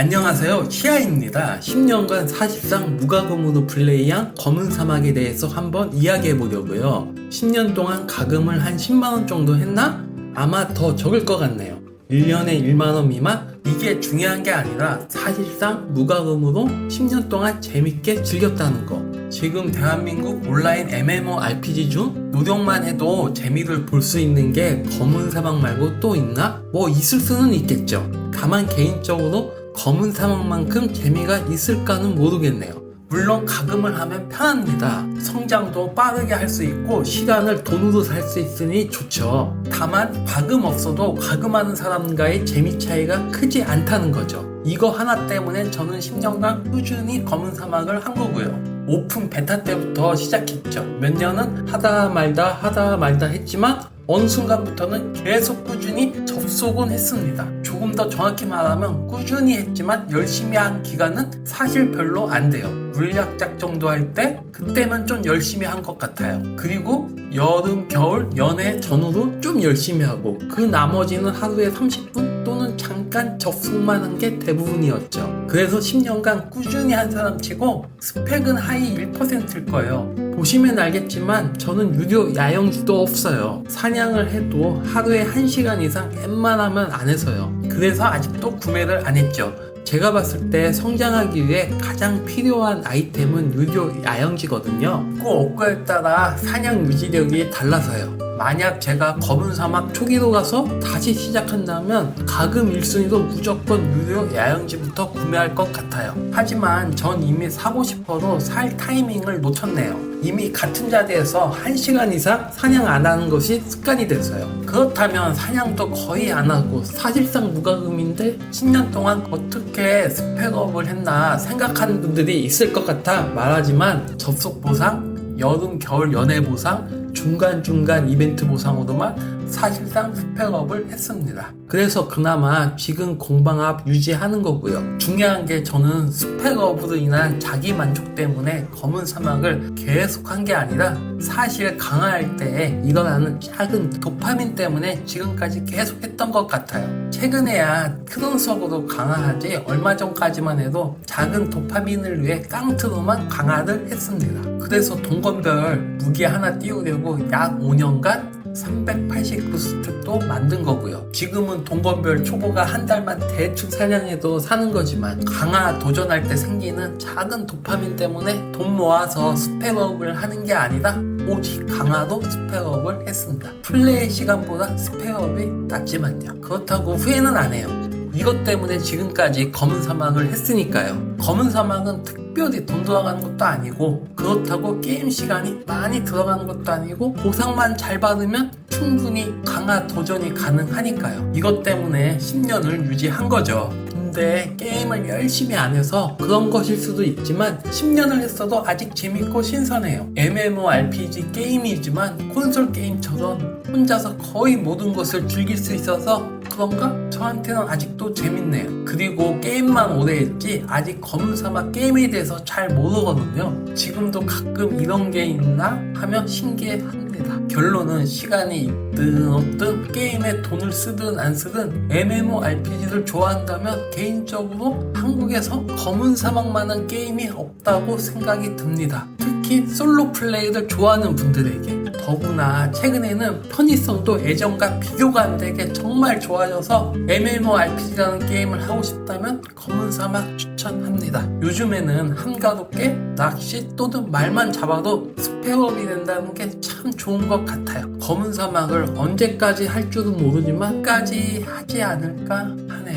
안녕하세요 시아입니다 10년간 사실상 무과금으로 플레이한 검은 사막에 대해서 한번 이야기해 보려고요 10년 동안 가금을 한 10만원 정도 했나? 아마 더 적을 것 같네요 1년에 1만원 미만? 이게 중요한 게 아니라 사실상 무과금으로 10년 동안 재밌게 즐겼다는 거 지금 대한민국 온라인 MMORPG 중 노력만 해도 재미를 볼 수 있는 게 검은 사막 말고 또 있나? 뭐 있을 수는 있겠죠 다만 개인적으로 검은 사막만큼 재미가 있을까는 모르겠네요. 물론 가금을 하면 편합니다. 성장도 빠르게 할 수 있고 시간을 돈으로 살 수 있으니 좋죠. 다만 가금 없어도 가금하는 사람과의 재미 차이가 크지 않다는 거죠. 이거 하나 때문에 저는 10년간 꾸준히 검은 사막을 한 거고요. 오픈 베타 때부터 시작했죠. 몇 년은 하다 말다 하다 말다 했지만 어느 순간부터는 계속 꾸준히 접속은 했습니다. 조금 더 정확히 말하면 꾸준히 했지만 열심히 한 기간은 사실 별로 안 돼요. 물약작 정도 할 때 그때만 좀 열심히 한 것 같아요. 그리고 여름, 겨울, 연애 전후로 좀 열심히 하고 그 나머지는 하루에 30분 또는 잠깐 접속만 한 게 대부분이었죠. 그래서 10년간 꾸준히 한 사람 치고 스펙은 하이 1%일 거예요. 보시면 알겠지만 저는 유료 야영지도 없어요. 사냥을 해도 하루에 1시간 이상 웬만하면 안 해서요. 그래서 아직도 구매를 안 했죠. 제가 봤을 때 성장하기 위해 가장 필요한 아이템은 유료 야영지거든요. 꼭 업과에 따라 사냥 유지력이 달라서요. 만약 제가 검은 사막 초기로 가서 다시 시작한다면 가금 1순위로 무조건 유료 야영지부터 구매할 것 같아요. 하지만 전 이미 사고 싶어도 살 타이밍을 놓쳤네요. 이미 같은 자리에서 1시간 이상 사냥 안 하는 것이 습관이 돼서요. 그렇다면 사냥도 거의 안 하고 사실상 무과금인데 10년 동안 어떻게 스펙업을 했나 생각하는 분들이 있을 것 같아 말하지만 접속 보상, 여름, 겨울 연애 보상, 중간중간 이벤트 보상으로만 사실상 스펙업을 했습니다. 그래서 그나마 지금 공방압 유지하는 거고요. 중요한 게 저는 스펙업으로 인한 자기 만족 때문에 검은 사막을 계속 한 게 아니라 사실 강화할 때 일어나는 작은 도파민 때문에 지금까지 계속 했던 것 같아요. 최근에야 크론석으로 강화하지 얼마 전까지만 해도 작은 도파민을 위해 깡트로만 강화를 했습니다. 그래서 동건별 무기 하나 띄우려고 약 5년간 380 부스트도 만든 거고요. 지금은 동건별 초보가 한 달만 대충 사냥해도 사는 거지만 강화 도전할 때 생기는 작은 도파민 때문에 돈 모아서 스펙업을 하는 게 아니라 오직 강화도 스펙업을 했습니다. 플레이 시간보다 스펙업이 낮지만요. 그렇다고 후회는 안 해요. 이것 때문에 지금까지 검은 사막을 했으니까요. 검은 사막은 특 별히 돈 들어가는 것도 아니고 그렇다고 게임 시간이 많이 들어가는 것도 아니고 보상만 잘 받으면 충분히 강화 도전이 가능하니까요. 이것 때문에 10년을 유지한 거죠. 근데 게임을 열심히 안 해서 그런 것일 수도 있지만 10년을 했어도 아직 재밌고 신선해요. MMORPG 게임이지만 콘솔 게임처럼 혼자서 거의 모든 것을 즐길 수 있어서 그런가? 저한테는 아직도 재밌네요. 그리고 게임만 오래 했지 아직 검은 사막 게임에 대해서 잘 모르거든요. 지금도 가끔 이런 게 있나 하면 신기해합니다. 결론은 시간이 있든 없든 게임에 돈을 쓰든 안 쓰든 MMORPG를 좋아한다면 개인적으로 한국에서 검은 사막만한 게임이 없다고 생각이 듭니다. 특히 솔로 플레이를 좋아하는 분들에게 더구나 최근에는 편의성도 예전과 비교가 안 되게 정말 좋아져서 MMORPG라는 게임을 하고 싶다면 검은 사막 추천합니다. 요즘에는 한가롭게 낚시 또는 말만 잡아도 스페어업이 된다는 게 참 좋은 것 같아요. 검은 사막을 언제까지 할 줄은 모르지만 까지 하지 않을까 하네요.